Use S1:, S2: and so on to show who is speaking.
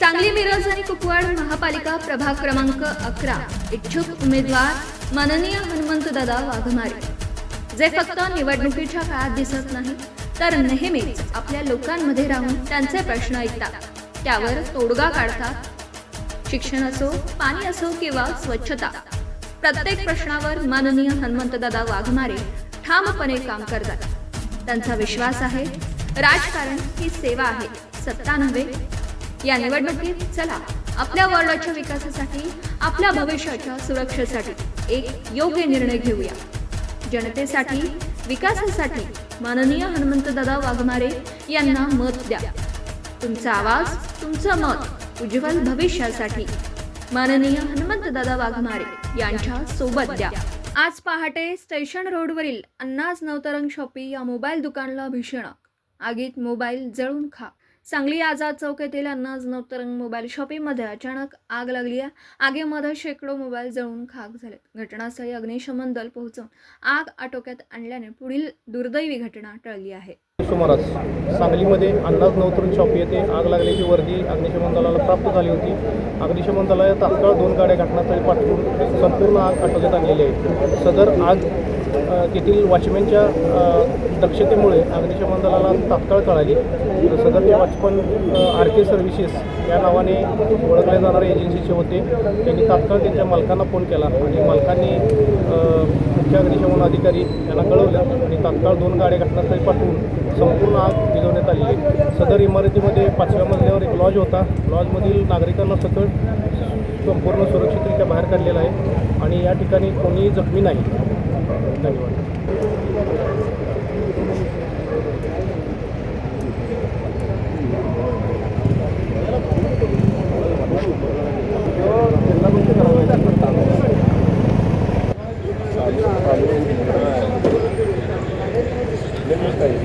S1: सांगली मिरज आणि कुपवाड महापालिका प्रभाग क्रमांक अकरा. इच्छुक उमेदवार माननीय हनुमंतदादा वाघमारे. जे फक्त निवडणुकीच्या काळात दिसत नाही तर नेहमीच आपल्या लोकांमध्ये राहून त्यांचे प्रश्न ऐकतात. त्यावर तोडगा काढतात. शिक्षण असो पाणी असो किंवा स्वच्छता प्रत्येक प्रश्नावर माननीय हनुमंतदादा वाघमारे ठामपणे काम करतात. त्यांचा विश्वास आहे. राजकारण ही सेवा आहे. सत्ता नव्हे या निवडणुकीत चला आपल्या वॉर्डाच्या विकासासाठी आपल्या भविष्याच्या सुरक्षेसाठी एक योग्य निर्णय घेऊया. जनतेसाठी विकासासाठी माननीय हनुमंतदादा वाघमारे यांना मत द्या. तुमचा आवाज तुमचं मत उज्ज्वल भविष्यासाठी माननीय हनुमंतदादा वाघमारे यांच्या सोबत द्या. आज पहाटे स्टेशन रोडवरील अन्नाज नवतरंग शॉपी या मोबाईल दुकानला भीषण आगीत मोबाईल जळून खा सांगली आझाद चौक येथील अन्नाज नवतरंग मोबाईल शॉपीमध्ये अचानक आग लागली आहे. आगीमध्ये शेकडो मोबाईल जळून खाक झाले घटनास्थळी अग्निशमन दल पोहोचून आग आटोक्यात आणल्याने पुढील दुर्दैवी घटना टळली आहे.
S2: सुमारास सांगलीमध्ये अंदाज नवतरून शॉप येथे आग लागल्याची वर्दी अग्निशमन दलाला प्राप्त झाली होती. अग्निशमन दलाला तात्काळ दोन गाड्या घटनास्थळी पाठवून संपूर्ण आग आटोक्यात आणलेली आहे. सदर आग तेथील वॉचमॅनच्या दक्षतेमुळे अग्निशमन दलाला तात्काळ कळाली. सदरचे वॉचमन आर के सर्व्हिसेस या नावाने ओळखल्या जाणाऱ्या एजन्सीचे होते. त्यांनी तात्काळ त्यांच्या मालकांना फोन केला आणि मालकांनी मुख्य अग्निशमन अधिकारी यांना कळवलं तात्काळ दोन गाड्या घटनास्थळी पाठवून संपूर्ण आग विजवण्यात आली आहे. सदर इमारतीमध्ये पाचव्या मजल्यावर एक लॉज होता. लॉजमधील नागरिकांना सकट संपूर्ण सुरक्षितरित्या बाहेर काढलेला आहे आणि या ठिकाणी कोणीही जखमी नाही. धन्यवाद. Lembra daí?